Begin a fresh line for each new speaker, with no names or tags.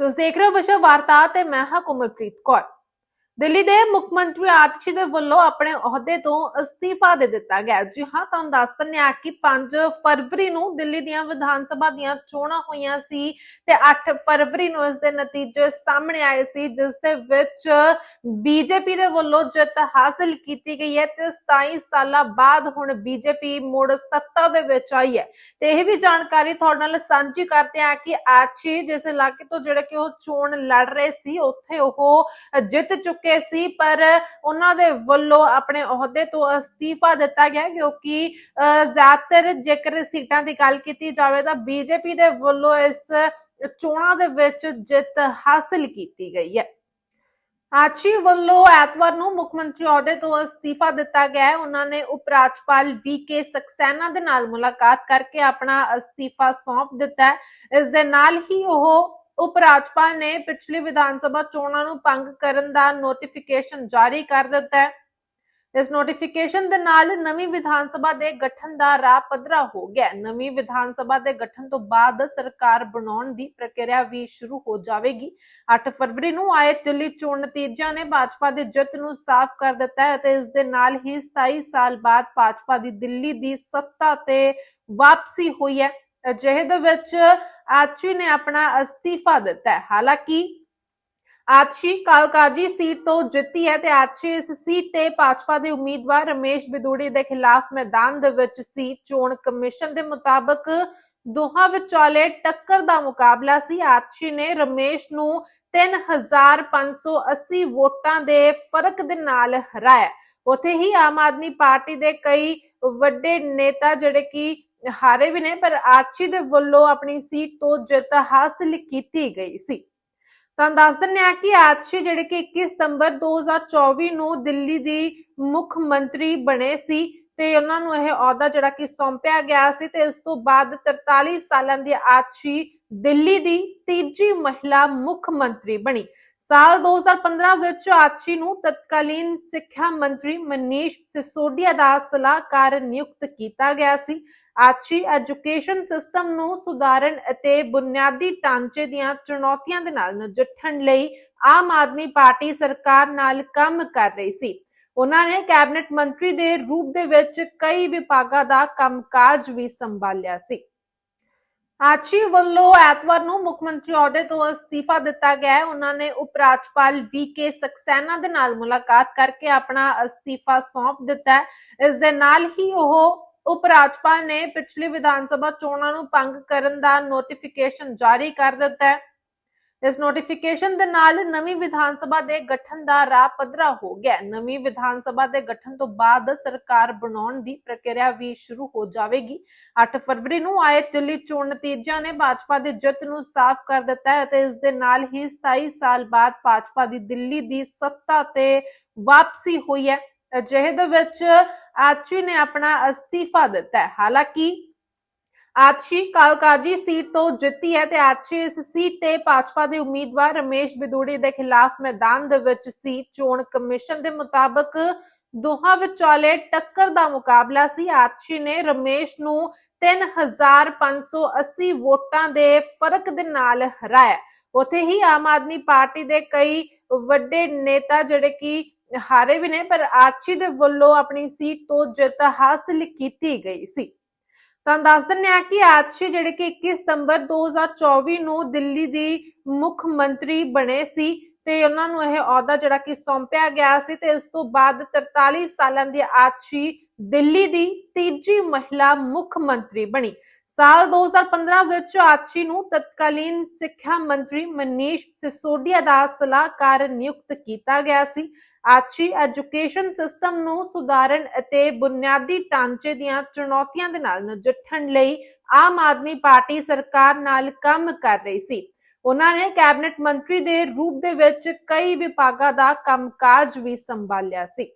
ਤੁਸੀਂ ਦੇਖ ਰਹੇ ਹੋ ਵਿਸ਼ਵ ਵਾਰਤਾ ਤੇ ਮੈਂ ਹਾਂ ਕੋਮਲਪ੍ਰੀਤ ਕੌਰ। ਦਿੱਲੀ ਦੇ ਮੁੱਖ ਮੰਤਰੀ ਆਤਸ਼ੀ ਦੇ ਵੱਲੋਂ ਆਪਣੇ ਅਹੁਦੇ ਤੋਂ ਅਸਤੀਫਾ ਦੇ ਦਿੱਤਾ ਗਿਆ ਜੀ ਹਾਂ, ਤੁਹਾਨੂੰ ਦੱਸ ਦਿੰਦੇ ਹਾਂ ਕਿ 5 ਫਰਵਰੀ ਨੂੰ ਦਿੱਲੀ ਦੀਆਂ ਵਿਧਾਨ ਸਭਾ ਦੀਆਂ ਚੋਣਾਂ ਹੋਈਆਂ ਸੀ ਤੇ 8 ਫਰਵਰੀ ਨੂੰ ਇਸ ਦੇ ਨਤੀਜੇ ਸਾਹਮਣੇ ਆਏ ਸੀ, ਜਿਸ ਦੇ ਵਿੱਚ ਬੀਜੇਪੀ ਦੇ ਵੱਲੋਂ ਜਿੱਤ ਹਾਸਲ ਕੀਤੀ ਗਈ ਹੈ ਤੇ 27 ਸਾਲਾਂ ਬਾਅਦ ਹੁਣ ਬੀਜੇਪੀ ਮੁੜ ਸੱਤਾ ਦੇ ਵਿੱਚ ਆਈ ਹੈ। ਤੇ ਇਹ ਵੀ ਜਾਣਕਾਰੀ ਤੁਹਾਡੇ ਨਾਲ ਸਾਂਝੀ ਕਰਦੇ ਹਾਂ ਕਿ ਆਤਸ਼ੀ ਜਿਸ ਇਲਾਕੇ ਤੋਂ ਜਿਹੜਾ ਕਿ ਉਹ ਚੋਣ ਲੜ ਰਹੇ ਸੀ, ਉੱਥੇ ਉਹ ਜਿੱਤ ਚੁੱਕੇ ਸੀ, ਪਰ ਉਹਨਾਂ ਦੇ ਵੱਲੋਂ ਆਪਣੇ ਅਹੁਦੇ ਤੋਂ ਅਸਤੀਫਾ ਦਿੱਤਾ ਗਿਆ ਕਿਉਂਕਿ ਜ਼ਿਆਦਾਤਰ ਜੇਕਰ ਸੀਟਾਂ ਦੀ ਗੱਲ ਕੀਤੀ ਜਾਵੇ ਤਾਂ ਬੀਜੇਪੀ ਦੇ ਵੱਲੋਂ ਇਸ ਚੋਣਾਂ ਦੇ ਵਿੱਚ ਜਿੱਤ ਹਾਸਲ ਕੀਤੀ ਗਈ ਹੈ। ਆਚੀ ਵੱਲੋਂ ਐਤਵਾਰ ਨੂੰ ਮੁੱਖ ਮੰਤਰੀ ਅਹੁਦੇ ਤੋਂ ਅਸਤੀਫਾ ਦਿੱਤਾ ਗਿਆ ਹੈ। ਉਹਨਾਂ ਨੇ ਉਪ ਰਾਜਪਾਲ ਵੀਕੇ ਸਕਸੈਨਾ ਦੇ ਨਾਲ ਮੁਲਾਕਾਤ ਕਰਕੇ ਆਪਣਾ ਅਸਤੀਫਾ ਸੌਂਪ ਦਿੱਤਾ ਹੈ। ਇਸ ਦੇ ਨਾਲ ਹੀ ਉਹ ਉਪ ਰਾਜਪਾਲ ਨੇ ਪਿਛਲੀ ਵਿਧਾਨ ਸਭਾ ਚੋਣਾਂ ਨੂੰ ਭੰਗ ਕਰਨ ਦਾ ਨੋਟੀਫਿਕੇਸ਼ਨ ਜਾਰੀ ਕਰ ਦਿੱਤਾ ਹੈ। ਇਸ ਨੋਟੀਫਿਕੇਸ਼ਨ ਦੇ ਨਾਲ ਨਵੀਂ ਵਿਧਾਨ ਸਭਾ ਦੇ ਗਠਨ ਦਾ ਰਾਹ ਪੱਧਰਾ ਹੋ ਗਿਆ ਨਵੀਂ ਵਿਧਾਨ ਸਭਾ ਦੇ ਗਠਨ ਤੋਂ ਬਾਅਦ ਸਰਕਾਰ ਬਣਾਉਣ ਦੀ ਪ੍ਰਕਿਰਿਆ ਵੀ ਸ਼ੁਰੂ ਹੋ ਜਾਵੇਗੀ। 8 ਫਰਵਰੀ ਨੂੰ ਆਏ ਦਿੱਲੀ ਚੋਣ ਨਤੀਜਿਆਂ ਨੇ ਭਾਜਪਾ ਦੀ ਜਿੱਤ ਨੂੰ ਸਾਫ਼ ਕਰ ਦਿੱਤਾ ਹੈ ਅਤੇ ਇਸ ਦੇ ਨਾਲ ਹੀ 27 ਸਾਲ ਬਾਅਦ ਭਾਜਪਾ ਦੀ ਦਿੱਲੀ ਦੀ ਸੱਤਾ ਤੇ ਵਾਪਸੀ ਹੋਈ ਹੈ। ਅਜਿਹੇ ਦੇ ਵਿੱਚ ਆਚੀ ਨੇ ਆਪਣਾ ਅਸਤੀਫਾ ਦਿੱਤਾ ਹੈ। ਹਾਲਾਂਕਿ ਆਚੀ ਕਾਲਕਾਜੀ ਸੀਟ ਤੋਂ ਜਿੱਤੀ ਹੈ ਤੇ ਆਚੀ ਇਸ ਸੀਟ ਤੇ ਭਾਜਪਾ ਦੇ ਉਮੀਦਵਾਰ ਰਮੇਸ਼ ਬਿਦੂੜੀ ਦੇ ਖਿਲਾਫ ਮੈਦਾਨ ਦੇ ਵਿੱਚ ਸੀ ਚੋਣ ਕਮਿਸ਼ਨ ਦੇ ਮੁਤਾਬਕ ਦੋਹਾਂ ਵਿਚਾਲੇ ਟੱਕਰ ਦਾ ਮੁਕਾਬਲਾ ਸੀ। ਆਚੀ ਨੇ ਰਮੇਸ਼ ਨੂੰ 3580 ਵੋਟਾਂ ਦੇ ਫ਼ਰਕ ਦੇ ਨਾਲ ਹਰਾਇਆ। ਉਥੇ ਹੀ ਆਮ ਆਦਮੀ ਪਾਰਟੀ ਦੇ ਕਈ ਵੱਡੇ ਨੇਤਾ ਜਿਹੜੇ ਕਿ ਹਾਰੇ ਵੀ ਨੇ, ਪਰ ਆਚੀ ਦੇ ਵੱਲੋਂ ਆਪਣੀ ਸੀਟ ਤੋਂ ਜਿੱਤ ਹਾਸਲ ਕੀਤੀ ਗਈ ਸੀ। ਤਾਂ ਦੱਸ ਦਿੰਦੇ ਆ ਕਿ ਆਚੀ ਜਿਹੜੇ ਕਿ 21 ਸਤੰਬਰ 2024 ਨੂੰ ਦਿੱਲੀ ਦੀ ਮੁੱਖ ਮੰਤਰੀ ਬਣੇ ਸੀ ਤੇ ਉਹਨਾਂ ਨੂੰ ਇਹ ਅਹੁਦਾ ਜਿਹੜਾ ਕਿ ਸੌਂਪਿਆ ਗਿਆ ਸੀ ਤੇ ਇਸ ਤੋਂ ਬਾਅਦ 43 ਸਾਲਾਂ ਦੀ ਆਚੀ ਦਿੱਲੀ ਦੀ ਤੀਜੀ ਮਹਿਲਾ ਮੁੱਖ ਮੰਤਰੀ ਬਣੀ। ਸਾਲ 2015 ਵਿੱਚ ਆਚੀ ਨੂੰ ਤਤਕਾਲੀਨ ਸਿੱਖਿਆ ਮੰਤਰੀ ਮਨੀਸ਼ ਸਿਸੋਦੀਆ ਦਾ ਸਲਾਹਕਾਰ ਨਿਯੁਕਤ ਕੀਤਾ ਗਿਆ ਸੀ। ਆਚੀ ਐਜੂਕੇਸ਼ਨ ਸਿਸਟਮ ਨੂੰ ਸੁਧਾਰਨ ਅਤੇ ਬੁਨਿਆਦੀ ਢਾਂਚੇ ਦੀਆਂ ਚੁਣੌਤੀਆਂ ਦੇ ਨਾਲ ਨਜਿੱਠਣ ਲਈ ਆਮ ਆਦਮੀ ਪਾਰਟੀ ਸਰਕਾਰ ਨਾਲ ਕੰਮ ਕਰ ਰਹੀ ਸੀ। ਉਹਨਾਂ ਨੇ ਕੈਬਨਿਟ ਮੰਤਰੀ ਦੇ ਰੂਪ ਦੇ ਵਿੱਚ ਕਈ ਵਿਭਾਗਾਂ ਦਾ ਕੰਮਕਾਜ ਵੀ ਸੰਭਾਲਿਆ ਸੀ। ਆਚੀ ਵੱਲੋਂ ਐਤਵਾਰ ਨੂੰ ਮੁੱਖ ਮੰਤਰੀ ਅਹੁਦੇ ਤੋਂ ਅਸਤੀਫਾ ਦਿੱਤਾ ਗਿਆ ਹੈ। ਉਹਨਾਂ ਨੇ ਉਪ ਰਾਜਪਾਲ ਵੀਕੇ ਸਕਸੈਨਾ ਦੇ ਨਾਲ ਮੁਲਾਕਾਤ ਕਰਕੇ ਆਪਣਾ ਅਸਤੀਫਾ ਸੌਂਪ ਦਿੱਤਾ ਹੈ। ਇਸ ਦੇ ਨਾਲ ਹੀ ਉਹ ਉਪ ਰਾਜਪਾਲ ਨੇ ਪਿਛਲੀ ਵਿਧਾਨ ਸਭਾ ਚੋਣਾਂ ਨੂੰ ਭੰਗ ਕਰਨ ਦਾ ਨੋਟੀਫਿਕੇਸ਼ਨ ਜਾਰੀ ਕਰ ਦਿੱਤਾ ਹੈ। ਇਸ ਨੋਟੀਫਿਕੇਸ਼ਨ ਦੇ ਨਾਲ ਨਵੀਂ ਵਿਧਾਨ ਸਭਾ ਦੇ ਗਠਨ ਦਾ ਰਾਹ ਪੱਧਰਾ ਹੋ ਗਿਆ। ਨਵੀਂ ਵਿਧਾਨ ਸਭਾ ਦੇ ਗਠਨ ਤੋਂ ਬਾਅਦ ਸਰਕਾਰ ਬਣਾਉਣ ਦੀ ਪ੍ਰਕਿਰਿਆ ਵੀ ਸ਼ੁਰੂ ਹੋ ਜਾਵੇਗੀ। 8 ਫਰਵਰੀ ਨੂੰ ਆਏ ਦਿੱਲੀ ਚੋਣ ਨਤੀਜਿਆਂ ਨੇ ਭਾਜਪਾ ਦੀ ਜਿੱਤ ਨੂੰ ਸਾਫ਼ ਕਰ ਦਿੱਤਾ ਹੈ ਅਤੇ ਇਸ ਦੇ ਨਾਲ ਹੀ 27 ਸਾਲ ਬਾਅਦ ਭਾਜਪਾ ਦੀ ਦਿੱਲੀ ਦੀ ਸੱਤਾ ਤੇ ਵਾਪਸੀ ਹੋਈ ਹੈ। ਅਜਿਹੇ ਦੇ ਵਿੱਚ ਆਚੀ ਨੇ ਆਪਣਾ ਅਸਤੀਫਾ ਦਿੱਤਾ ਹੈ। ਹਾਲਾਂਕਿ ਆਤਸ਼ੀ ਕਾਲਕਾਜੀ ਸੀਟ ਤੋਂ ਜਿੱਤੀ ਹੈ ਤੇ ਆਚੀ ਇਸ ਸੀਟ ਤੇ ਭਾਜਪਾ ਦੇ ਉਮੀਦਵਾਰ ਰਮੇਸ਼ ਬਿਦੂੜੀ ਦੇ ਖਿਲਾਫ ਮੈਦਾਨ ਦੇ ਵਿੱਚ ਸੀ ਚੋਣ ਕਮਿਸ਼ਨ ਦੇ ਮੁਤਾਬਕ ਦੋਹਾਂ ਵਿਚਾਲੇ ਟੱਕਰ ਦਾ ਮੁਕਾਬਲਾ ਸੀ। ਆਚੀ ਨੇ ਰਮੇਸ਼ ਨੂੰ 3580 ਵੋਟਾਂ ਦੇ ਫ਼ਰਕ ਦੇ ਨਾਲ ਹਰਾਇਆ। ਉਥੇ ਹੀ ਆਮ ਆਦਮੀ ਪਾਰਟੀ ਦੇ ਕਈ ਵੱਡੇ ਨੇਤਾ ਜਿਹੜੇ ਕਿ ਹਾਰੇ ਵੀ ਨੇ, ਪਰ ਆਤਸ਼ੀ ਦੇ ਵੱਲੋਂ ਆਪਣੀ ਸੀਟ ਤੋਂ ਜਿੱਤ ਹਾਸਲ ਕੀਤੀ ਗਈ ਸੀ। ਤੁਹਾਨੂੰ ਦੱਸ ਦਿੰਦੇ ਆ ਕਿ ਆਚੀ ਜਿਹੜੇ ਕਿ 21 ਸਤੰਬਰ 2024 ਨੂੰ ਦਿੱਲੀ ਦੀ ਮੁੱਖ ਮੰਤਰੀ ਬਣੇ ਸੀ ਤੇ ਉਹਨਾਂ ਨੂੰ ਇਹ ਅਹੁਦਾ ਜਿਹੜਾ ਕਿ ਸੌਂਪਿਆ ਗਿਆ ਸੀ ਤੇ ਇਸ ਤੋਂ ਬਾਅਦ 43 ਸਾਲਾਂ ਦੀ ਆਚੀ ਦਿੱਲੀ ਦੀ ਤੀਜੀ ਮਹਿਲਾ ਮੁੱਖ ਮੰਤਰੀ ਬਣੀ। ਸਾਲ 2015 ਵਿੱਚ ਆਚੀ ਨੂੰ ਤਤਕਾਲੀਨ ਸਿੱਖਿਆ ਮੰਤਰੀ ਮਨੀਸ਼ ਸਿਸੋਦੀਆ ਦਾ ਸਲਾਹਕਾਰ ਨਿਯੁਕਤ ਕੀਤਾ ਗਿਆ ਸੀ। ਆਚੀ ਐਜੂਕੇਸ਼ਨ ਸਿਸਟਮ ਨੂੰ ਸੁਧਾਰਨ ਅਤੇ ਬੁਨਿਆਦੀ ਢਾਂਚੇ ਦੀਆਂ ਚੁਣੌਤੀਆਂ ਦੇ ਨਾਲ ਨਜਿੱਠਣ ਲਈ ਆਮ ਆਦਮੀ ਪਾਰਟੀ ਸਰਕਾਰ ਨਾਲ ਕੰਮ ਕਰ ਰਹੀ ਸੀ। ਉਹਨਾਂ ਨੇ ਕੈਬਨਿਟ ਮੰਤਰੀ ਦੇ ਰੂਪ ਦੇ ਵਿੱਚ ਕਈ ਵਿਭਾਗਾਂ ਦਾ ਕੰਮਕਾਜ ਵੀ ਸੰਭਾਲਿਆ ਸੀ।